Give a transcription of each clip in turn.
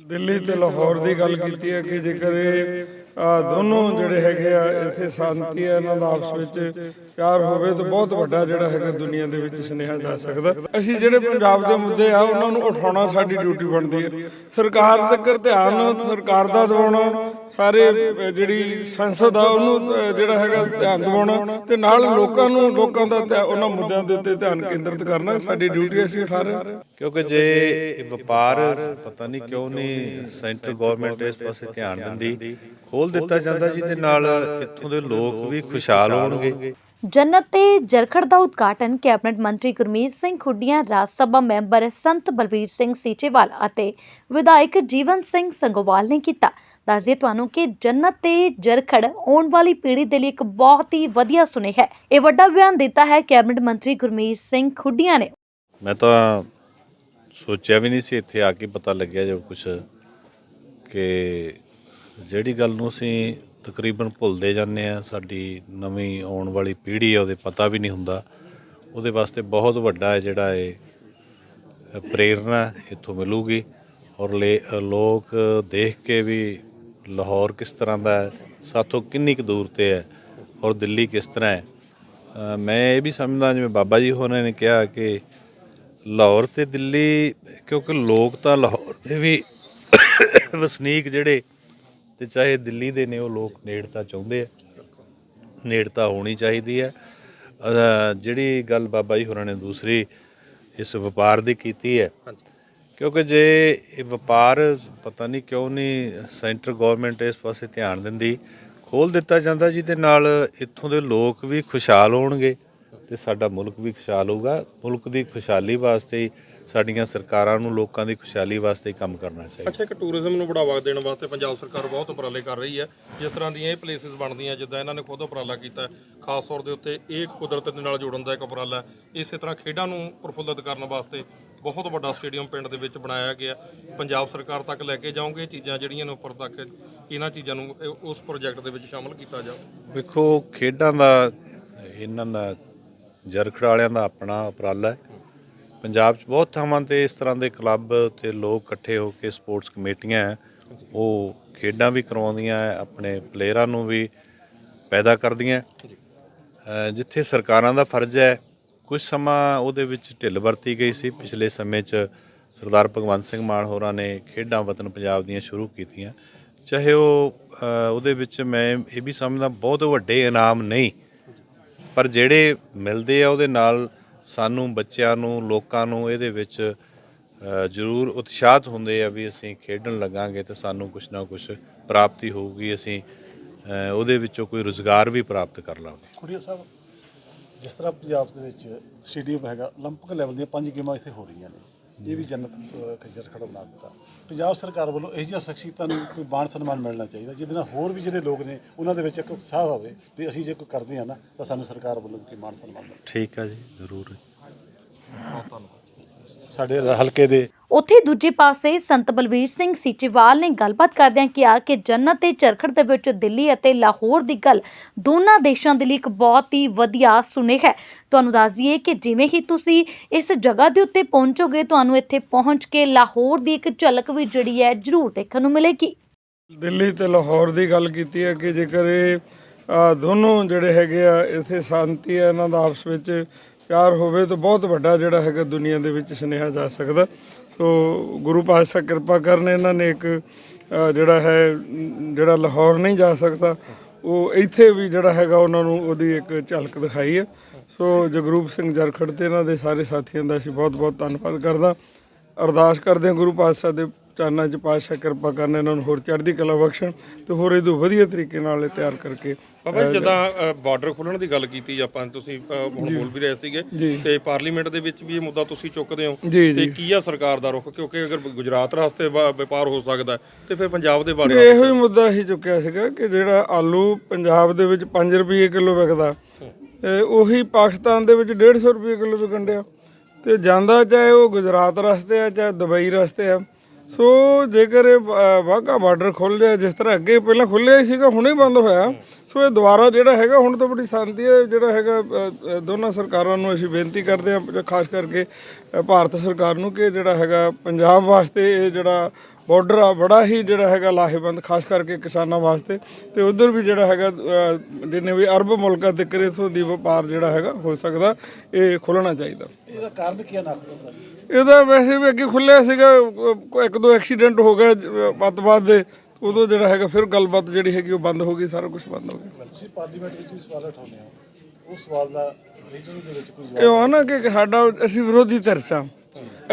ਦਿੱਲੀ ਤੇ ਲਾਹੌਰ ਦੀ ਗੱਲ ਕੀਤੀ ਹੈ ਕਿ ਜੇਕਰ ਇਹ ਦੋਨੋਂ ਜਿਹੜੇ ਹੈਗੇ ਆ, ਇੱਥੇ ਸ਼ਾਂਤੀ ਹੈ ਇਹਨਾਂ ਦਾ ਆਪਸ ਵਿੱਚ ਪਿਆਰ ਹੋਵੇ ਤਾਂ ਬਹੁਤ ਵੱਡਾ ਜਿਹੜਾ ਹੈਗਾ ਦੁਨੀਆ ਦੇ ਵਿੱਚ ਸੁਨੇਹਾ ਜਾ ਸਕਦਾ। ਅਸੀਂ ਜਿਹੜੇ ਪੰਜਾਬ ਦੇ ਮੁੱਦੇ ਆ, ਉਹਨਾਂ ਨੂੰ ਉਠਾਉਣਾ ਸਾਡੀ ਡਿਊਟੀ ਬਣਦੀ ਹੈ। ਸਰਕਾਰ ਤੱਕ ਧਿਆਨ, ਸਰਕਾਰ ਦਾ ਦਿਵਾਉਣਾ, ਸਾਰੇ ਜਿਹੜੀ ਸੰਸਦ ਆ, ਉਹਨੂੰ ਜਿਹੜਾ ਹੈਗਾ ਧਿਆਨ ਦਿਵਾਉਣਾ ਤੇ ਨਾਲ ਲੋਕਾਂ ਨੂੰ, ਲੋਕਾਂ ਦਾ ਉਹਨਾਂ ਮੁੱਦਿਆਂ ਦੇ ਉੱਤੇ ਧਿਆਨ ਕੇਂਦਰਿਤ ਕਰਨਾ, ਸਾਡੀ ਡਿਊਟੀ ਅਸੀਂ ਉਠਾ ਰਹੇ ਕਿਉਂਕਿ ਜੇ ਵਪਾਰ, ਪਤਾ ਨਹੀਂ ਕਿਉਂ ਨਹੀਂ, ਸੈਂਟਰ ਗਵਰਨਮੈਂਟ ਇਸ ਪਾਸੇ ਧਿਆਨ ਦਿੰਦੀ ਖੋਲ ਦਿੱਤਾ ਜਾਂਦਾ ਜਿਹਦੇ ਨਾਲ ਇੱਥੋਂ ਦੇ ਲੋਕ ਵੀ ਖੁਸ਼ਹਾਲ ਹੋਣਗੇ। ਜੰਨਤ ਤੇ ਜਰਖੜ ਦਾ ਉਦਘਾਟਨ ਕੈਬਨਿਟ ਮੰਤਰੀ ਗੁਰਮੀਤ ਸਿੰਘ ਖੁੱਡੀਆਂ ਰਾਜ ਸਭਾ ਮੈਂਬਰ ਸੰਤ ਬਲਵੀਰ ਸਿੰਘ ਸੀਚੇਵਾਲ ਅਤੇ ਵਿਧਾਇਕ ਜੀਵਨ ਸਿੰਘ ਸੰਗੋਵਾਲ ਨੇ ਕੀਤਾ। ਦੱਸਦੇ ਤੁਹਾਨੂੰ ਕਿ ਜੰਨਤ ਤੇ ਜਰਖੜ ਆਉਣ ਵਾਲੀ ਪੀੜ੍ਹੀ ਦੇ ਲਈ ਇੱਕ ਬਹੁਤ ਹੀ ਵਧੀਆ ਸੁਨੇਹਾ ਹੈ। ਇਹ ਵੱਡਾ ਬਿਆਨ ਦਿੱਤਾ ਹੈ ਕੈਬਨਿਟ ਮੰਤਰੀ ਗੁਰਮੀਤ ਸਿੰਘ ਖੁੱਡੀਆਂ ਨੇ। ਮੈਂ ਤਾਂ ਸੋਚਿਆ ਵੀ ਨਹੀਂ ਸੀ ਇੱਥੇ ਆ ਕੇ ਪਤਾ ਲੱਗਿਆ ਜਦ ਕੁਝ ਕਿ ਜਿਹੜੀ ਗੱਲ ਨੂੰ ਅਸੀਂ ਤਕਰੀਬਨ ਭੁੱਲਦੇ ਜਾਂਦੇ ਆ ਸਾਡੀ ਨਵੀਂ ਆਉਣ ਵਾਲੀ ਪੀੜ੍ਹੀ ਆ ਉਹਦੇ ਪਤਾ ਵੀ ਨਹੀਂ ਹੁੰਦਾ। ਉਹਦੇ ਵਾਸਤੇ ਬਹੁਤ ਵੱਡਾ ਹੈ ਜਿਹੜਾ ਇਹ ਪ੍ਰੇਰਣਾ ਇੱਥੋਂ ਮਿਲੂਗੀ। ਔਰ ਲੈ- ਲੋਕ ਦੇਖ ਕੇ ਵੀ ਲਾਹੌਰ ਕਿਸ ਤਰ੍ਹਾਂ ਦਾ ਹੈ, ਸਾਥੋਂ ਕਿੰਨੀ ਕੁ ਦੂਰ ਤੇ ਹੈ ਔਰ ਦਿੱਲੀ ਕਿਸ ਤਰ੍ਹਾਂ ਹੈ। ਮੈਂ ਇਹ ਵੀ ਸਮਝਦਾ, ਜਿਵੇਂ ਬਾਬਾ ਜੀ ਹੋਰਾਂ ਨੇ ਕਿਹਾ ਕਿ ਲਾਹੌਰ ਤੇ ਦਿੱਲੀ, ਕਿਉਂਕਿ ਲੋਕ ਤਾਂ ਲਾਹੌਰ ਦੇ ਵੀ ਵਸਨੀਕ ਜਿਹੜੇ ਤੇ ਚਾਹੇ ਦਿੱਲੀ ਦੇ ਨੇ ਉਹ ਲੋਕ ਨੇੜਤਾ ਚਾਹੁੰਦੇ ਆ। ਨੇੜਤਾ ਹੋਣੀ ਚਾਹੀਦੀ ਹੈ। ਜਿਹੜੀ ਗੱਲ ਬਾਬਾ ਜੀ ਹੋਰਾਂ ਨੇ ਦੂਸਰੀ ਇਸ ਵਪਾਰ ਦੀ ਕੀਤੀ ਹੈ। ਕਿਉਂਕਿ ਜੇ ਇਹ ਵਪਾਰ ਪਤਾ ਨਹੀਂ ਕਿਉਂ ਨਹੀਂ ਸੈਂਟਰ ਗਵਰਨਮੈਂਟ ਇਸ ਪਾਸੇ ਧਿਆਨ ਦਿੰਦੀ ਖੋਲ ਦਿੱਤਾ ਜਾਂਦਾ ਜਿਹਦੇ ਨਾਲ ਇੱਥੋਂ ਦੇ ਲੋਕ ਵੀ ਖੁਸ਼ਹਾਲ ਹੋਣਗੇ ਤੇ ਸਾਡਾ ਮੁਲਕ ਵੀ ਖੁਸ਼ਹਾਲ ਹੋਊਗਾ। ਮੁਲਕ ਦੀ ਖੁਸ਼ਹਾਲੀ ਵਾਸਤੇ ਸਾਡੀਆਂ ਸਰਕਾਰਾਂ ਨੂੰ ਲੋਕਾਂ ਦੀ ਖੁਸ਼ਹਾਲੀ ਵਾਸਤੇ ਕੰਮ ਕਰਨਾ ਚਾਹੀਦਾ। ਅੱਛਾ ਇੱਕ ਟੂਰਿਜ਼ਮ ਨੂੰ ਬੜਾਵਾ ਦੇਣ ਵਾਸਤੇ ਪੰਜਾਬ ਸਰਕਾਰ ਬਹੁਤ ਉਪਰਾਲੇ ਕਰ ਰਹੀ ਹੈ। ਜਿਸ ਤਰ੍ਹਾਂ ਦੀਆਂ ਇਹ ਪਲੇਸਿਸ ਬਣਦੀਆਂ ਜਿੱਦਾਂ ਇਹਨਾਂ ਨੇ ਖੁਦ ਉਪਰਾਲਾ ਕੀਤਾ ਖਾਸ ਤੌਰ ਦੇ ਉੱਤੇ ਇਹ ਕੁਦਰਤ ਦੇ ਨਾਲ ਜੋੜਨ ਦਾ ਇੱਕ ਉਪਰਾਲਾ। ਇਸੇ ਤਰ੍ਹਾਂ ਖੇਡਾਂ ਨੂੰ ਪ੍ਰਫੁੱਲਤ ਕਰਨ ਵਾਸਤੇ ਬਹੁਤ ਵੱਡਾ ਸਟੇਡੀਅਮ ਪਿੰਡ ਦੇ ਵਿੱਚ ਬਣਾਇਆ ਗਿਆ ਪੰਜਾਬ ਸਰਕਾਰ ਤੱਕ ਲੈ ਕੇ ਜਾਓਗੇ ਇਹ ਚੀਜ਼ਾਂ ਜਿਹੜੀਆਂ ਨੇ ਉੱਪਰ ਤੱਕ ਇਹਨਾਂ ਚੀਜ਼ਾਂ ਨੂੰ ਉਸ ਪ੍ਰੋਜੈਕਟ ਦੇ ਵਿੱਚ ਸ਼ਾਮਲ ਕੀਤਾ ਜਾਵੇ ਵੇਖੋ ਖੇਡਾਂ ਦਾ ਇਹਨਾਂ ਦਾ ਜਰਖੜ ਵਾਲਿਆਂ ਦਾ ਆਪਣਾ ਉਪਰਾਲਾ ਹੈ। ਪੰਜਾਬ 'ਚ ਬਹੁਤ ਥਾਵਾਂ ਤੇ ਇਸ ਤਰ੍ਹਾਂ ਦੇ ਕਲੱਬ ਤੇ ਲੋਕ ਇਕੱਠੇ ਹੋ ਕੇ ਸਪੋਰਟਸ ਕਮੇਟੀਆਂ ਉਹ ਖੇਡਾਂ ਵੀ ਕਰਵਾਉਂਦੀਆਂ ਆਪਣੇ ਪਲੇਅਰਾਂ ਨੂੰ ਵੀ ਪੈਦਾ ਕਰਦੀਆਂ ਜਿੱਥੇ ਸਰਕਾਰਾਂ ਦਾ ਫਰਜ਼ ਹੈ ਕੁਝ ਸਮਾਂ ਉਹਦੇ ਵਿੱਚ ਢਿੱਲ ਵਰਤੀ ਗਈ ਸੀ। ਪਿਛਲੇ ਸਮੇਂ 'ਚ ਸਰਦਾਰ ਭਗਵੰਤ ਸਿੰਘ ਮਾਨ ਹੋਰਾਂ ਨੇ ਖੇਡਾਂ ਵਤਨ ਪੰਜਾਬ ਦੀਆਂ ਸ਼ੁਰੂ ਕੀਤੀਆਂ। ਚਾਹੇ ਉਹ ਉਹਦੇ ਵਿੱਚ ਮੈਂ ਇਹ ਵੀ ਸਮਝਦਾ ਬਹੁਤ ਵੱਡੇ ਇਨਾਮ ਨਹੀਂ ਪਰ ਜਿਹੜੇ ਮਿਲਦੇ ਆ ਉਹਦੇ ਨਾਲ ਸਾਨੂੰ ਬੱਚਿਆਂ ਨੂੰ ਲੋਕਾਂ ਨੂੰ ਇਹਦੇ ਵਿੱਚ ਅ, ਜ਼ਰੂਰ ਉਤਸ਼ਾਹਤ ਹੁੰਦੇ ਆ ਵੀ ਅਸੀਂ ਖੇਡਣ ਲੱਗਾਂਗੇ ਤੇ ਸਾਨੂੰ ਕੁਝ ਨਾ ਕੁਝ ਪ੍ਰਾਪਤੀ ਹੋਊਗੀ ਅਸੀਂ ਅ, ਉਹਦੇ ਵਿੱਚੋਂ ਕੋਈ ਰੋਜ਼ਗਾਰ ਵੀ ਪ੍ਰਾਪਤ ਕਰ ਲਾਂਗੇ ਕੁੜੀਆ ਸਾਹਿਬ ਜਿਸ ਤਰ੍ਹਾਂ ਪੰਜਾਬ ਦੇ ਵਿੱਚ ਸਟੇਡੀਅਮ ਹੈਗਾ 올림픽 ਲੈਵਲ ਦੀਆਂ ਪੰਜ ਗੇਮਾਂ ਇੱਥੇ ਹੋ ਰਹੀਆਂ ਨੇ ਇਹ ਵੀ ਜੰਨਤ ਅਹ, ਖੱਜਰ ਖੜਾ ਬਣਾ ਦਿੱਤਾ। ਪੰਜਾਬ ਸਰਕਾਰ ਵੱਲੋਂ ਇਹੋ ਜਿਹੀਆਂ ਸ਼ਖਸੀਅਤਾਂ ਨੂੰ ਕੋਈ ਮਾਣ ਸਨਮਾਨ ਮਿਲਣਾ ਚਾਹੀਦਾ ਜਿਹਦੇ ਨਾਲ ਹੋਰ ਵੀ ਜਿਹੜੇ ਲੋਕ ਨੇ ਉਹਨਾਂ ਦੇ ਵਿੱਚ ਇੱਕ ਉਤਸ਼ਾਹ ਹੋਵੇ ਵੀ ਅਸੀਂ ਜੇ ਕੋਈ ਕਰਦੇ ਹਾਂ ਨਾ ਤਾਂ ਸਾਨੂੰ ਸਰਕਾਰ ਵੱਲੋਂ ਕੋਈ ਮਾਣ ਸਨਮਾਨ ਮਿਲੇ। ਠੀਕ ਆ ਜੀ ਜ਼ਰੂਰ। ਸਾਡੇ ਹਲਕੇ ਦੇ ਉੱਥੇ ਦੂਜੇ ਪਾਸੇ ਸੰਤ ਬਲਵੀਰ ਸਿੰਘ ਸੀਚੇਵਾਲ ਨੇ ਗੱਲਬਾਤ ਕਰਦਿਆਂ ਕਿਹਾ ਕਿ ਜੰਨਤ ਤੇ ਚਰਖੜ ਦੇ ਵਿੱਚ ਦਿੱਲੀ ਅਤੇ ਲਾਹੌਰ ਦੀ ਗੱਲ ਦੋਨਾਂ ਦੇਸ਼ਾਂ ਦੇ ਲਈ ਇੱਕ ਬਹੁਤ ਹੀ ਵਧੀਆ ਸੁਨੇਹਾ ਹੈ। ਤੁਹਾਨੂੰ ਦੱਸ ਦਈਏ ਕਿ ਜਿਵੇਂ ਹੀ ਤੁਸੀਂ ਇਸ ਜਗ੍ਹਾ ਦੇ ਉੱਤੇ ਪਹੁੰਚੋਗੇ, ਤੁਹਾਨੂੰ ਇੱਥੇ ਪਹੁੰਚ ਕੇ ਲਾਹੌਰ ਦੀ ਇੱਕ ਝਲਕ ਵੀ ਜਿਹੜੀ ਹੈ ਜ਼ਰੂਰ ਦੇਖਣ ਨੂੰ ਮਿਲੇਗੀ। ਦਿੱਲੀ ਤੇ ਲਾਹੌਰ ਦੀ ਗੱਲ ਕੀਤੀ ਹੈ ਕਿ ਜੇਕਰ ਇਹ ਦੋਨੋਂ ਜਿਹੜੇ ਹੈਗੇ ਆ, ਇੱਥੇ ਸ਼ਾਂਤੀ ਹੈ, ਇਹਨਾਂ ਦਾ ਆਪਸ ਵਿੱਚ ਪਿਆਰ ਹੋਵੇ, ਤਾਂ ਬਹੁਤ ਵੱਡਾ ਜਿਹੜਾ ਹੈਗਾ ਦੁਨੀਆ ਦੇ ਵਿੱਚ ਸੁਨੇਹਾ ਜਾ ਸਕਦਾ। ਸੋ ਗੁਰੂ ਪਾਤਸ਼ਾਹ ਕਿਰਪਾ ਕਰਨ ਇਹਨਾਂ ਨੇ ਇੱਕ ਜਿਹੜਾ ਹੈ, ਜਿਹੜਾ ਲਾਹੌਰ ਨਹੀਂ ਜਾ ਸਕਦਾ, ਉਹ ਇੱਥੇ ਵੀ ਜਿਹੜਾ ਹੈਗਾ ਉਹਨਾਂ ਨੂੰ ਉਹਦੀ ਇੱਕ ਝਲਕ ਦਿਖਾਈ ਹੈ। ਸੋ ਜਗਰੂਪ ਸਿੰਘ ਜਰਖੜ ਤੇ ਇਹਨਾਂ ਦੇ ਸਾਰੇ ਸਾਥੀਆਂ ਦਾ ਅਸੀਂ ਬਹੁਤ ਬਹੁਤ ਧੰਨਵਾਦ ਕਰਦਾ। ਅਰਦਾਸ ਕਰਦੇ ਹਾਂ ਗੁਰੂ ਪਾਤਸ਼ਾਹ ਦੇ ਚਰਨਾਂ 'ਚ ਪਾਤਸ਼ਾਹ ਕਿਰਪਾ ਕਰਨ ਇਹਨਾਂ ਨੂੰ ਹੋਰ ਚੜ੍ਹਦੀ ਕਲਾ ਬਖਸ਼ਣ ਤੇ ਹੋਰ ਇਹ ਤੋਂ ਵਧੀਆ ਤਰੀਕੇ ਨਾਲ ਇਹ ਤਿਆਰ ਕਰਕੇ ਬਾਬਾ ਜੀ, ਜਿੱਦਾਂ ਬਾਰਡਰ ਖੋਲਣ ਦੀ ਗੱਲ ਕੀਤੀ ਆਪਾਂ ਤੁਸੀਂ ਅ, ਹੁਣ ਬੋਲ ਵੀ ਰਹੇ ਸੀਗੇ। ਤੇ ਪਾਰਲੀਮੈਂਟ ਦੇ ਵਿੱਚ ਵੀ ਇਹ ਮੁੱਦਾ ਤੁਸੀਂ ਚੁੱਕਦੇ ਹੋ ਜੀ, ਤੇ। ਕੀ ਆ ਸਰਕਾਰ ਦਾ ਰੁਖ ਕਿਉਂਕਿ ਅਗਰ ਗੁਜਰਾਤ ਰਸਤੇ ਵ- ਵਪਾਰ ਹੋ ਸਕਦਾ ਹੈ, ਤੇ ਫਿਰ ਪੰਜਾਬ ਦੇ ਬਾਰੇ ਇਹੋ ਹੀ ਮੁੱਦਾ ਅਸੀਂ ਚੁੱਕਿਆ ਸੀਗਾ ਕਿ ਜਿਹੜਾ ਆਲੂ ਪੰਜਾਬ ਦੇ ਵਿੱਚ 5 ਰੁਪਏ ਕਿਲੋ ਵਿਕਦਾ ਤੇ ਉਹੀ ਪਾਕਿਸਤਾਨ ਦੇ ਵਿੱਚ 150 ਰੁਪਏ ਕਿਲੋ ਵਿਕਣ ਡਿਆ ਤੇ ਜਾਂਦਾ ਚਾਹੇ ਉਹ ਗੁਜਰਾਤ ਰਸਤੇ ਆ ਚਾਹੇ ਦੁਬਈ ਰਸਤੇ ਆ ਸੋ ਜੇਕਰ ਇਹ ਵਾਗਾ ਬਾਰਡਰ ਖੁੱਲ ਰਿਹਾ, ਜਿਸ ਤਰ੍ਹਾਂ ਅੱਗੇ ਪਹਿਲਾਂ ਖੁੱਲਿਆ ਹੀ ਸੀਗਾ, ਹੁਣੇ ਬੰਦ ਹੋਇਆ। ਸੋ ਇਹ ਦੁਬਾਰਾ ਜਿਹੜਾ ਹੈਗਾ, ਹੁਣ ਤਾਂ ਬੜੀ ਸ਼ਾਂਤੀ ਹੈ, ਜਿਹੜਾ ਹੈਗਾ ਦੋਨਾਂ ਸਰਕਾਰਾਂ ਨੂੰ ਅਸੀਂ ਬੇਨਤੀ ਕਰਦੇ ਹਾਂ ਖਾਸ ਕਰਕੇ ਭਾਰਤ ਸਰਕਾਰ ਨੂੰ ਕਿ ਜਿਹੜਾ ਹੈਗਾ, ਪੰਜਾਬ ਵਾਸਤੇ ਇਹ ਜਿਹੜਾ ਬਾਰਡਰ ਆ, ਬੜਾ ਹੀ ਜਿਹੜਾ ਹੈਗਾ ਲਾਹੇਵੰਦ, ਖਾਸ ਕਰਕੇ ਕਿਸਾਨਾਂ ਵਾਸਤੇ। ਤੇ ਉਧਰ ਵੀ ਜਿਹੜਾ ਹੈਗਾ ਜਿੰਨੇ ਵੀ ਅਰਬ ਮੁਲਕਾਂ ਤੇ ਕਰੇ ਦੀ ਵਪਾਰ ਜਿਹੜਾ ਹੈਗਾ, ਹੋ ਸਕਦਾ, ਇਹ ਖੁੱਲਣਾ ਚਾਹੀਦਾ। ਇਹਦਾ ਕਾਰਨ ਕੀ ਹੈ ਨਾਖਤਮ ਇਹਦਾ ਵੈਸੇ ਵੀ ਅੱਗੇ ਖੁੱਲਿਆ ਸੀਗਾ ਇੱਕ ਦੋ ਐਕਸੀਡੈਂਟ ਹੋ ਗਏ ਅੱਤਵਾਦ ਦੇ ਉਦੋਂ ਜਿਹੜਾ ਹੈਗਾ ਫਿਰ ਗੱਲਬਾਤ ਜਿਹੜੀ ਹੈਗੀ ਉਹ ਬੰਦ ਹੋ ਗਈ ਸਾਰਾ ਕੁਝ ਬੰਦ ਹੋ ਗਿਆ। ਤੁਸੀਂ ਪਾਰਲੀਮੈਂਟ ਵਿੱਚ ਵੀ ਸਵਾਲ ਉਠਾਉਂਦੇ ਹੋ ਉਸ ਸਵਾਲ ਦਾ ਰੀਜਨਲ ਦੇ ਵਿੱਚ ਕੋਈ ਇਹ ਉਹ ਨਾ ਕਿ ਸਾਡਾ ਅਸੀਂ ਵਿਰੋਧੀ ਧਿਰ ਸਾਂ।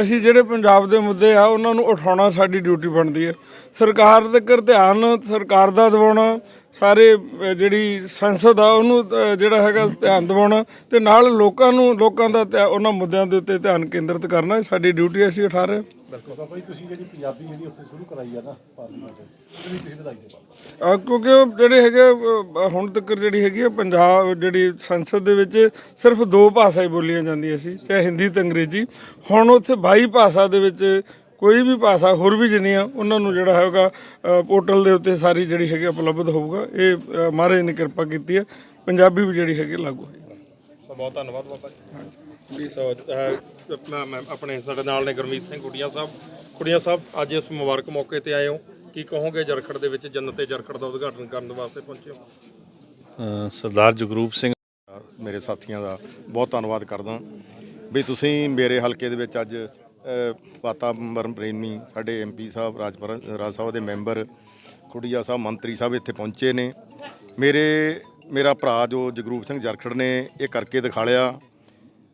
ਅਸੀਂ ਜਿਹੜੇ ਪੰਜਾਬ ਦੇ ਮੁੱਦੇ ਆ ਉਹਨਾਂ ਨੂੰ ਉਠਾਉਣਾ ਸਾਡੀ ਡਿਊਟੀ ਬਣਦੀ ਹੈ। ਸਰਕਾਰ ਦੇ ਕਰ ਧਿਆਨ ਸਰਕਾਰ ਦਾ ਦਿਵਾਉਣਾ ਸਾਰੇ ਜਿਹੜੀ ਸੰਸਦ ਆ ਉਹਨੂੰ ਜਿਹੜਾ ਹੈਗਾ ਧਿਆਨ ਦਿਵਾਉਣਾ ਤੇ ਨਾਲ ਲੋਕਾਂ ਨੂੰ ਲੋਕਾਂ ਦਾ ਧਿਆ- ਉਹਨਾਂ ਮੁੱਦਿਆਂ ਦੇ ਉੱਤੇ ਧਿਆਨ ਕੇਂਦਰਿਤ ਕਰਨਾ ਸਾਡੀ ਡਿਊਟੀ ਅਸੀਂ ਉਠਾ ਰਹੇ ਬਿਲਕੁਲ। ਬਾਬਾ ਜੀ ਤੁਸੀਂ ਜਿਹੜੀ ਪੰਜਾਬੀ ਜਿਹੜੀ ਉੱਥੇ ਸ਼ੁਰੂ ਕਰਾਈ ਆ ਨਾ ਪਾਰਲੀਮੈਂਟ ਵਿੱਚ ਉਹਦੀ ਤੁਸੀਂ ਵਧਾਈ ਦੇ ਕਿਉਂਕਿ ਉਹ ਜਿਹੜੇ ਹੈਗੇ ਹੁਣ ਤੱਕ ਜਿਹੜੀ ਹੈਗੀ ਆ ਪੰਜਾਬ ਜਿਹੜੀ ਸੰਸਦ ਦੇ ਵਿੱਚ ਸਿਰਫ ਦੋ ਭਾਸ਼ਾ ਹੀ ਬੋਲੀਆਂ ਜਾਂਦੀਆਂ ਸੀ ਚਾਹੇ ਹਿੰਦੀ ਤੇ ਅੰਗਰੇਜ਼ੀ। ਹੁਣ ਉੱਥੇ 22 ਭਾਸ਼ਾ ਦੇ ਵਿੱਚ ਕੋਈ ਵੀ ਭਾਸ਼ਾ ਹੋਰ ਵੀ ਜਿੰਨੀਆਂ ਉਹਨਾਂ ਨੂੰ ਜਿਹੜਾ ਹੈਗਾ ਪੋਰਟਲ ਦੇ ਉੱਤੇ ਸਾਰੀ ਜਿਹੜੀ ਹੈਗੀ ਉਪਲਬਧ ਹੋਊਗਾ ਇਹ ਮਹਾਰਾਜ ਨੇ ਕਿਰਪਾ ਕੀਤੀ ਹੈ ਪੰਜਾਬੀ ਵੀ ਜਿਹੜੀ ਹੈਗੀ ਲਾਗੂ ਹੋਈ। ਸੋ ਬਹੁਤ ਧੰਨਵਾਦ ਬਾਬਾ ਜੀ। ਸੋ ਅਹ, ਮੈਂ- ਮੈਂ ਆਪਣੇ ਸਾਡੇ ਨਾਲ ਨੇ ਗੁਰਮੀਤ ਸਿੰਘ ਕੁੜੀਆਂ ਸਾਹਿਬ। ਕੁੜੀਆਂ ਸਾਹਿਬ ਅੱਜ ਇਸ ਮੁਬਾਰਕ ਮੌਕੇ ਤੇ ਆਏ ਹੋ। ਕੀ ਕਹੋਗੇ ਜਰਖੜ ਦੇ ਵਿੱਚ ਜੰਨਤੇ ਜਰਖੜ ਦਾ ਉਦਘਾਟਨ ਕਰਨ ਵਾਸਤੇ ਪਹੁੰਚੇ ਹੋ? ਸਰਦਾਰ ਜਗਰੂਪ ਸਿੰਘ ਮੇਰੇ ਸਾਥੀਆਂ ਦਾ ਬਹੁਤ ਧੰਨਵਾਦ ਕਰਦਾ। ਵੀ ਤੁਸੀਂ ਮੇਰੇ ਹਲਕੇ ਦੇ ਵਿੱਚ ਅੱਜ ਵਾਤਾਵਰਨ ਪ੍ਰੇਮੀ ਸਾਡੇ ਐਮਪੀ ਸਾਹਿਬ, ਰਾਜਪੁਰ ਰਾਜ ਸਭਾ ਦੇ ਮੈਂਬਰ ਖੁੱਡੀਆ ਸਾਹਿਬ, ਮੰਤਰੀ ਸਾਹਿਬ ਇੱਥੇ ਪਹੁੰਚੇ ਨੇ। ਮੇਰੇ, ਮੇਰਾ ਭਰਾ ਜੋ ਜਗਰੂਪ ਸਿੰਘ ਜਰਖੜ ਨੇ ਇਹ ਕਰਕੇ ਦਿਖਾ ਲਿਆ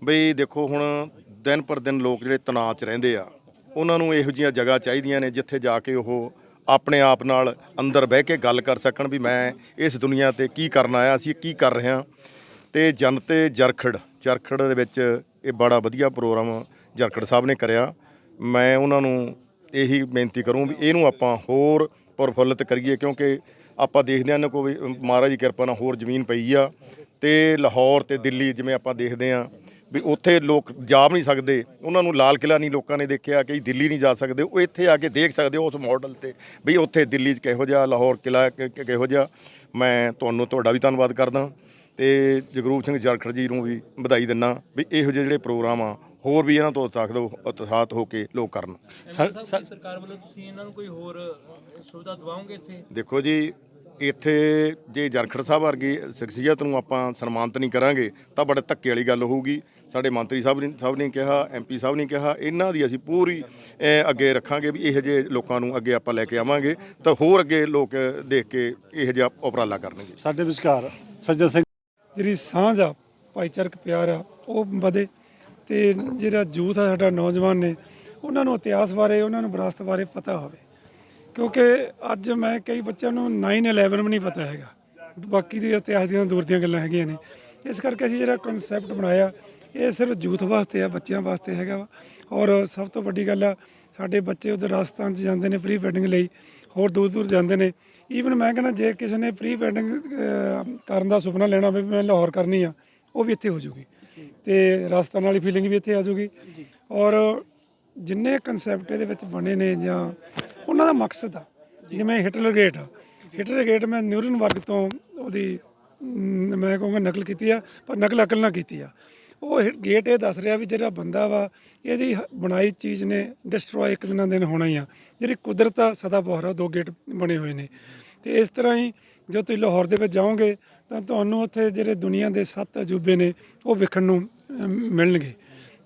ਬਈ ਦੇਖੋ ਹੁਣ ਦਿਨ ਪਰ ਦਿਨ ਲੋਕ ਜਿਹੜੇ ਤਣਾਅ 'ਚ ਰਹਿੰਦੇ ਆ, ਉਹਨਾਂ ਨੂੰ ਇਹੋ ਜਿਹੀਆਂ ਜਗ੍ਹਾ ਚਾਹੀਦੀਆਂ ਨੇ ਜਿੱਥੇ ਜਾ ਕੇ ਉਹ ਆਪਣੇ ਆਪ ਨਾਲ ਅੰਦਰ ਬਹਿ ਕੇ ਗੱਲ ਕਰ ਸਕਣ ਵੀ ਮੈਂ ਇਸ ਦੁਨੀਆ ਤੇ ਕੀ ਕਰਨ ਆਇਆ ਸੀ ਕੀ ਕਰ ਰਿਹਾ ਤੇ ਜਨ ਤੇ ਜਰਖੜ ਜਰਖੜ ਦੇ ਵਿੱਚ ਇਹ ਬੜਾ ਵਧੀਆ ਪ੍ਰੋਗਰਾਮ ਜਰਖੜ ਸਾਹਿਬ ਨੇ ਕਰਿਆ, ਮੈਂ ਉਹਨਾਂ ਨੂੰ ਇਹੀ ਬੇਨਤੀ ਕਰੂੰ ਵੀ ਇਹਨੂੰ ਆਪਾਂ ਹੋਰ ਪ੍ਰਫੁੱਲਤ ਕਰੀਏ ਕਿਉਂਕਿ ਆਪਾਂ ਦੇਖਦੇ ਹਾਂ ਇਹਨਾਂ ਕੋ ਵੀ ਮਹਾਰਾਜ ਦੀ ਕਿਰਪਾ ਨਾਲ ਹੋਰ ਜ਼ਮੀਨ ਪਈ ਆ ਤੇ ਲਾਹੌਰ ਤੇ ਦਿੱਲੀ ਜਿਵੇਂ ਆਪਾਂ ਦੇਖਦੇ ਹਾਂ ਵੀ ਉੱਥੇ ਲੋਕ ਜਾ ਵੀ ਨਹੀਂ ਸਕਦੇ, ਉਹਨਾਂ ਨੂੰ ਲਾਲ ਕਿਲਾ ਨਹੀਂ ਲੋਕਾਂ ਨੇ ਦੇਖਿਆ ਕਿ ਦਿੱਲੀ ਨਹੀਂ ਜਾ ਸਕਦੇ, ਉਹ ਇੱਥੇ ਆ ਕੇ ਦੇਖ ਸਕਦੇ ਹੋ ਉਸ ਮਾਡਲ ਤੇ ਵੀ ਉੱਥੇ ਦਿੱਲੀ 'ਚ ਕਿਹੋ ਜਿਹਾ, ਲਾਹੌਰ ਕਿਲਾ ਕਿਹੋ ਜਿਹਾ। ਮੈਂ ਤੁਹਾਨੂੰ ਤੁਹਾਡਾ ਵੀ ਧੰਨਵਾਦ ਕਰਦਾ ਤੇ ਜਗਰੂਪ ਸਿੰਘ ਜਰਖੜ ਜੀ ਨੂੰ ਵੀ ਵਧਾਈ ਦਿੰਦਾ ਵੀ ਇਹੋ ਜਿਹੇ ਜਿਹੜੇ ਪ੍ਰੋਗਰਾਮ ਆ ਹੋਰ ਵੀ ਇਹਨਾਂ ਤੋਂ ਉਤਸਾਹਤ ਉਤਸ਼ਾਹਤ ਹੋ ਕੇ ਲੋਕ ਕਰਨ। ਸਰਕਾਰ ਵੱਲੋਂ ਤੁਸੀਂ ਇਹਨਾਂ ਨੂੰ ਕੋਈ ਹੋਰ ਸੁਵਿਧਾ ਦਿਵਾਓਗੇ ਇੱਥੇ? ਦੇਖੋ ਜੀ ਇੱਥੇ ਜੇ ਜਰਖੜ ਸਾਹਿਬ ਵਰਗੀ ਸ਼ਖਸੀਅਤ ਨੂੰ ਆਪਾਂ ਸਨਮਾਨਿਤ ਨਹੀਂ ਕਰਾਂਗੇ ਤਾਂ ਬੜੇ ਧੱਕੇ ਵਾਲੀ ਗੱਲ ਹੋਊਗੀ। ਸਾਡੇ ਮੰਤਰੀ ਸਾਹਿਬ ਨੇ ਸਾਹਿਬ ਨੇ ਕਿਹਾ ਐਮਪੀ ਸਾਹਿਬ ਨੇ ਕਿਹਾ ਇਹਨਾਂ ਦੀ ਅਸੀਂ ਪੂਰੀ ਅੱਗੇ ਰੱਖਾਂਗੇ ਵੀ ਇਹੋ ਜਿਹੇ ਲੋਕਾਂ ਨੂੰ ਅੱਗੇ ਆਪਾਂ ਲੈ ਕੇ ਆਵਾਂਗੇ ਤਾਂ ਹੋਰ ਅੱਗੇ ਲੋਕ ਦੇਖ ਕੇ ਇਹੋ ਜਿਹਾ ਉਪਰਾਲਾ ਕਰਨਗੇ। ਸਾਡੇ ਵਿਚਕਾਰ ਸੱਜਣ ਸਿੰਘ ਜਿਹੜੀ ਸਾਂਝ ਆ ਭਾਈਚਾਰਕ ਪਿਆਰ ਆ ਉਹ ਵਧੇ। ਤੇ ਜਿਹੜਾ ਯੂਥ ਆ ਸਾਡਾ ਨੌਜਵਾਨ ਨੇ, ਉਹਨਾਂ ਨੂੰ ਇਤਿਹਾਸ ਬਾਰੇ, ਉਹਨਾਂ ਨੂੰ ਵਿਰਾਸਤ ਬਾਰੇ ਪਤਾ ਹੋਵੇ। ਕਿਉਂਕਿ ਅੱਜ ਮੈਂ ਕਈ ਬੱਚਿਆਂ ਨੂੰ 9/11 ਵੀ ਨਹੀਂ ਪਤਾ ਹੈਗਾ। ਬਾਕੀ ਦੇ ਇਤਿਹਾਸ ਦੀਆਂ ਦੂਰ ਦੀਆਂ ਗੱਲਾਂ ਹੈਗੀਆਂ ਨੇ। ਇਸ ਕਰਕੇ ਅਸੀਂ ਜਿਹੜਾ ਕਨਸੈਪਟ ਬਣਾਇਆ, ਇਹ ਸਿਰਫ ਯੂਥ ਵਾਸਤੇ ਆ, ਬੱਚਿਆਂ ਵਾਸਤੇ ਹੈਗਾ ਵਾ। ਔਰ ਸਭ ਤੋਂ ਵੱਡੀ ਗੱਲ ਆ, ਸਾਡੇ ਬੱਚੇ ਉਧਰ ਰਾਜਸਥਾਨ 'ਚ ਜਾਂਦੇ ਨੇ ਪ੍ਰੀ ਵੈਡਿੰਗ ਲਈ, ਹੋਰ ਦੂਰ ਦੂਰ ਜਾਂਦੇ ਨੇ। ਈਵਨ ਮੈਂ ਕਹਿੰਦਾ, ਜੇ ਕਿਸੇ ਨੇ ਪ੍ਰੀ ਵੈਡਿੰਗ ਕਰਨ ਦਾ ਸੁਪਨਾ ਲੈਣਾ ਹੋਵੇ, ਵੀ ਮੈਂ ਲਾਹੌਰ ਕਰਨੀ ਆ, ਉਹ ਵੀ ਇੱਥੇ ਹੋ ਜੂਗੀ। ਤੇ ਰਾਜਸਥਾਨ ਵਾਲੀ ਫੀਲਿੰਗ ਵੀ ਇੱਥੇ ਆ ਜਾਊਗੀ। ਔਰ ਜਿੰਨੇ ਕਨਸੈਪਟ ਇਹਦੇ ਵਿੱਚ ਬਣੇ ਨੇ ਜਾਂ ਉਹਨਾਂ ਦਾ ਮਕਸਦ ਆ ਜਿਵੇਂ ਹਿਟਲਰ ਗੇਟ ਹਿਟਲਰ ਗੇਟ ਮੈਂ ਨਿਊਰਨਬਰਗ ਤੋਂ ਉਹਦੀ ਮੈਂ ਕਹੂੰਗਾ ਨਕਲ ਕੀਤੀ ਆ ਪਰ ਨਕਲ ਅਕਲ ਨਾਲ ਕੀਤੀ ਆ। ਉਹ ਗੇਟ ਇਹ ਦੱਸ ਰਿਹਾ ਵੀ ਜਿਹੜਾ ਬੰਦਾ ਵਾ ਇਹਦੀ ਬਣਾਈ ਚੀਜ਼ ਨੇ ਡਿਸਟਰੋਏ ਇੱਕ ਦਿਨਾਂ ਦਿਨ ਹੋਣਾ ਹੀ ਆ। ਜਿਹੜੀ ਕੁਦਰਤ ਆ ਸਦਾ ਬਹਾਰ ਦੋ ਗੇਟ ਬਣੇ ਹੋਏ ਨੇ। ਤੇ ਇਸ ਤਰ੍ਹਾਂ ਹੀ ਜਦੋਂ ਤੁਸੀਂ ਲਾਹੌਰ ਦੇ ਵਿੱਚ ਜਾਓਗੇ, ਤਾਂ ਤੁਹਾਨੂੰ ਉੱਥੇ ਜਿਹੜੇ ਦੁਨੀਆ ਦੇ ਸੱਤ ਅਜੂਬੇ ਨੇ, ਉਹ ਵੇਖਣ ਨੂੰ ਮਿਲਣਗੇ।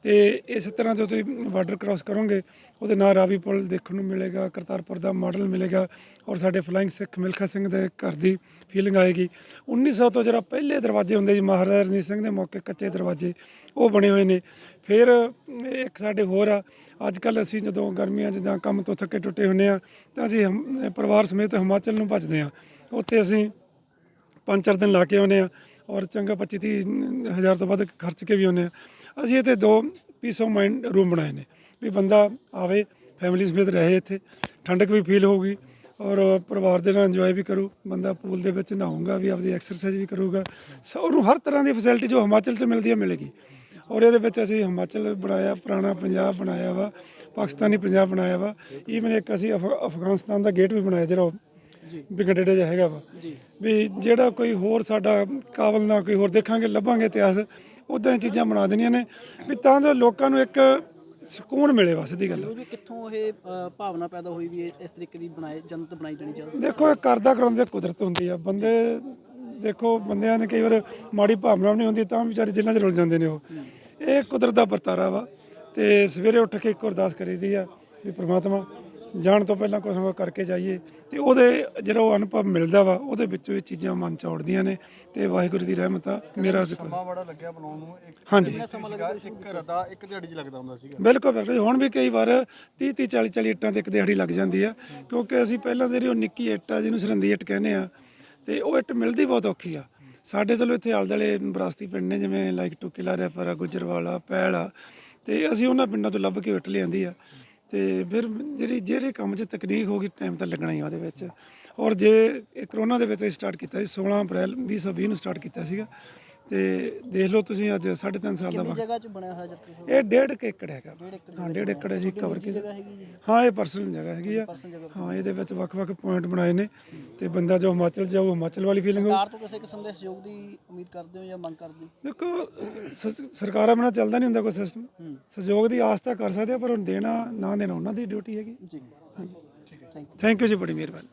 ਤੇ ਇਸ ਤਰ੍ਹਾਂ ਜਦੋਂ ਤੁਸੀਂ ਬਾਰਡਰ ਕ੍ਰਾਸ ਕਰੋਗੇ, ਉਹਦੇ ਨਾਲ ਰਾਵੀ ਪੁਲ ਦੇਖਣ ਨੂੰ ਮਿਲੇਗਾ, ਕਰਤਾਰਪੁਰ ਦਾ ਮਾਡਲ ਮਿਲੇਗਾ ਔਰ ਸਾਡੇ ਫਲਾਈਂਗ ਸਿੱਖ ਮਿਲਖਾ ਸਿੰਘ ਦੇ ਘਰ ਦੀ ਫੀਲਿੰਗ ਆਏਗੀ। 1900 ਤੋਂ ਜਿਹੜਾ ਪਹਿਲੇ ਦਰਵਾਜ਼ੇ ਹੁੰਦੇ ਸੀ, ਮਹਾਰਾਜਾ ਰਣਜੀਤ ਸਿੰਘ ਦੇ ਮੌਕੇ ਕੱਚੇ ਦਰਵਾਜ਼ੇ, ਉਹ ਬਣੇ ਹੋਏ ਨੇ। ਫਿਰ ਇੱਕ ਸਾਡੇ ਹੋਰ ਆ ਅੱਜ ਕੱਲ ਅਸੀਂ ਜਦੋਂ ਗਰਮੀਆਂ 'ਚ ਜਾਂ ਕੰਮ ਤੋਂ ਥੱਕੇ ਟੁੱਟੇ ਹੁੰਨੇ ਆ ਤਾਂ ਅਸੀਂ ਹਮ- ਪਰਿਵਾਰ ਸਮੇਤ ਹਿਮਾਚਲ ਨੂੰ ਭੱਜਦੇ ਆ ਉੱਥੇ ਅਸੀਂ ਪੰਜ ਚਾਰ ਦਿਨ ਲਾ ਕੇ ਆਉਂਦੇ ਆ ਔਰ ਚੰਗਾ 25 ਤੀਹ ਹਜ਼ਾਰ ਤੋਂ ਵੱਧ ਖਰਚ ਕੇ ਵੀ ਆਉਂਦੇ ਆ ਅਸੀਂ ਇੱਥੇ ਦੋ ਪੀਸ ਆਫ ਮਾਈਂਡ ਰੂਮ ਬਣਾਏ ਨੇ ਵੀ ਬੰਦਾ ਆਵੇ ਫੈਮਿਲੀ ਸਮੇਤ ਰਹੇ ਇੱਥੇ, ਠੰਡਕ ਵੀ ਫੀਲ ਹੋਊਗੀ ਔਰ ਪਰਿਵਾਰ ਦੇ ਨਾਲ ਇੰਜੋਏ ਵੀ ਕਰੂ, ਬੰਦਾ ਪੂਲ ਦੇ ਵਿੱਚ ਨਹਾਊਗਾ ਵੀ ਆਪਦੀ ਐਕਸਰਸਾਈਜ਼ ਵੀ ਕਰੂਗਾ ਸੋ ਉਹਨੂੰ ਹਰ ਤਰ੍ਹਾਂ ਦੀ ਫੈਸਿਲਿਟੀ ਜੋ ਹਿਮਾਚਲ 'ਚ ਮਿਲਦੀ ਹੈ ਮਿਲੇਗੀ। ਔਰ ਇਹਦੇ ਵਿੱਚ ਅਸੀਂ ਹਿਮਾਚਲ ਬਣਾਇਆ, ਪੁਰਾਣਾ ਪੰਜਾਬ ਬਣਾਇਆ ਵਾ, ਪਾਕਿਸਤਾਨੀ ਪੰਜਾਬ ਬਣਾਇਆ ਵਾ ਈਵਨ ਇੱਕ ਅਸੀਂ ਅਫ- ਅਫਗਾਨਿਸਤਾਨ ਦਾ ਗੇਟ ਵੀ ਬਣਾਇਆ ਜਿਹੜਾ ਉਹ ਬਿਗੜੇੜਾ ਜਿਹਾ ਹੈਗਾ ਵਾ। ਵੀ ਜਿਹੜਾ ਕੋਈ ਹੋਰ ਸਾਡਾ ਕਾਬਲ ਨਾ ਕੋਈ ਹੋਰ ਦੇਖਾਂਗੇ ਲੱਭਾਂਗੇ ਇਤਿਹਾਸ ਉਦਾਂ ਹੀ ਚੀਜ਼ਾਂ ਬਣਾ ਦੇਣੀਆਂ ਨੇ। ਵੀ ਤਾਂ ਜੋ ਲੋਕਾਂ ਨੂੰ ਇੱਕ ਸਕੂਨ ਮਿਲੇ ਬਸ ਦੀ ਗੱਲ। ਵੀ ਕਿੱਥੋਂ ਇਹ ਅ, ਭਾਵਨਾ ਪੈਦਾ ਹੋਈ ਵੀ ਇਹ ਇਸ ਤਰੀਕੇ ਦੀ ਬਣਾਏ ਜਨਤ ਬਣਾਈ ਜਾਣੀ ਚਾਹੀਦੀ ਦੇਖੋ ਇਹ ਕਰਦਾ ਕਰਾਉਂਦੇ ਕੁਦਰਤ ਹੁੰਦੀ ਆ। ਬੰਦੇ ਦੇਖੋ ਬੰਦਿਆਂ ਨੇ ਕਈ ਵਾਰ ਮਾੜੀ ਭਾਵਨਾ ਵੀ ਨਹੀਂ ਹੁੰਦੀ ਤਾਂ ਵਿਚਾਰੇ ਜਿੰਨਾਂ 'ਚ ਰੁੱਲ ਜਾਂਦੇ ਨੇ ਉਹ। ਇਹ ਕੁਦਰਤ ਦਾ ਵਰਤਾਰਾ ਵਾ ਤੇ ਸਵੇਰੇ ਉੱਠ ਕੇ ਇੱਕ ਅਰਦਾਸ ਕਰੀਦੀ ਆ ਵੀ ਪ੍ਰਮਾਤਮਾ ਜਾਣ ਤੋਂ ਪਹਿਲਾਂ ਕੁਝ ਨਾ ਕੁਛ ਕਰਕੇ ਜਾਈਏ। ਤੇ ਉਹਦੇ ਜਿਹੜਾ ਉਹ ਅਨੁਭਵ ਮਿਲਦਾ ਵਾ ਉਹਦੇ ਵਿੱਚੋਂ ਇਹ ਚੀਜ਼ਾਂ ਮਨ ਚ ਆਉੜਦੀਆਂ ਨੇ ਤੇ ਵਾਹਿਗੁਰੂ ਦੀ ਰਹਿਮਤ ਆ ਮੇਰਾ ਜ਼ਿਕਰ। ਸਮਾਂ ਬੜਾ ਲੱਗਿਆ ਬਣਾਉਣ ਨੂੰ? ਇੱਕ ਹਾਂਜੀ। ਸੀਗਾ ਇੱਕ ਰਦਾ ਇੱਕ ਦਿਹਾੜੀ 'ਚ ਲੱਗਦਾ ਹੁੰਦਾ ਸੀਗਾ। ਬਿਲਕੁਲ ਬਿਲਕੁਲ। ਹੁਣ ਵੀ ਕਈ ਵਾਰ 30 30 40 40 ਇੱਟਾਂ ਤੇ ਇੱਕ ਦਿਹਾੜੀ ਲੱਗ ਜਾਂਦੀ ਆ ਕਿਉਂਕਿ ਅਸੀਂ ਪਹਿਲਾਂ ਜਿਹੜੀ ਉਹ ਨਿੱਕੀ ਇੱਟ ਆ ਜਿਹਨੂੰ ਸਰੰਦੀ ਇੱਟ ਕਹਿੰਦੇ ਆ ਤੇ ਉਹ ਇੱਟ ਮਿਲਦੀ ਬਹੁਤ ਔਖੀ ਆ। ਸਾਡੇ ਚਲੋ ਇੱਥੇ ਆਲੇ ਦੁਆਲੇ ਵਿਰਾਸਤੀ ਪਿੰਡ ਨੇ ਜਿਵੇਂ ਲਾਈਕ ਟੂ ਕਿਲਾ ਰੈਫਰ ਆ ਗੁਜਰਵਾਲਾ ਪੈਲ ਆ ਤੇ ਅਸੀਂ ਉਹਨਾਂ ਪਿੰਡਾਂ ਤੋਂ ਲੱਭ ਕੇ ਇੱਟ ਲਿਆਂਦੀ ਆ। ਤੇ ਫਿਰ ਜਿਹੜੀ, ਜਿਹੜੇ ਕੰਮ 'ਚ ਤਕਨੀਕ ਹੋਗੀ ਟਾਈਮ ਤਾਂ ਲੱਗਣਾ ਹੀ ਆ ਉਹਦੇ ਵਿੱਚ। ਔਰ ਜੇ ਇਹ ਕਰੋਨਾ ਦੇ ਵਿੱਚ ਸਟਾਰਟ ਕੀਤਾ ਸੀ 16 ਅਪ੍ਰੈਲ 2020 ਨੂੰ ਸਟਾਰਟ ਕੀਤਾ ਸੀਗਾ। ਤੇ ਦੇਖ ਲਓ ਤੁਸੀਂ ਅੱਜ 3.5 ਸਾਲ ਦਾ ਕਿੰਨੀ ਵਕਤ। ਜਗ੍ਹਾ 'ਚ ਬਣਿਆ ਹੋਇਆ ਜਰਕੂ ਸਾਹਿਬ ਇਹ ਡੇਢ ਕੁ ਏਕੜ ਹੈਗਾ। ਹਾਂ ਡੇਢ ਏਕੜ ਅਸੀਂ ਕਵਰ ਕੀਤਾ। ਜਗ੍ਹਾ ਹੈਗੀ ਜੀ। ਹਾਂ ਇਹ ਪਰਸਨਲ ਜਗ੍ਹਾ ਹੈਗੀ ਆ। ਹਾਂ ਇਹਦੇ ਵਿੱਚ ਵੱਖ-ਵੱਖ ਪੁਆਇੰਟ ਬਣਾਏ ਨੇ ਤੇ ਬੰਦਾ ਜੋ ਹਿਮਾਚਲ ਜਾਊ ਹਿਮਾਚਲ ਵਾਲੀ ਫੀਲਿੰਗ ਸਰਕਾਰ ਤੋਂ ਕਿਸੇ ਕਿਸਮ ਦੇ ਸਹਿਯੋਗ ਦੀ ਉਮੀਦ ਕਰਦੇ ਹੋ ਜਾਂ ਮੰਗ ਕਰਦੇ ਹੋ? ਦੇਖੋ ਸ- ਸਰਕਾਰਾਂ ਬਿਨਾਂ ਚੱਲਦਾ ਨਹੀਂ ਹੁੰਦਾ ਕੋਈ ਸਿਸਟਮ ਸਹਿਯੋਗ ਦੀ ਆਸ ਤਾਂ ਕਰ ਸਕਦੇ ਆ ਪਰ ਹੁਣ ਦੇਣਾ ਨਾ ਦੇਣਾ ਉਹਨਾਂ ਦੀ ਡਿਊਟੀ ਹੈਗੀ। ਜੀ। ਥੈਂਕ ਯੂ ਜੀ ਬੜੀ ਮਿਹਰਬਾਨੀ।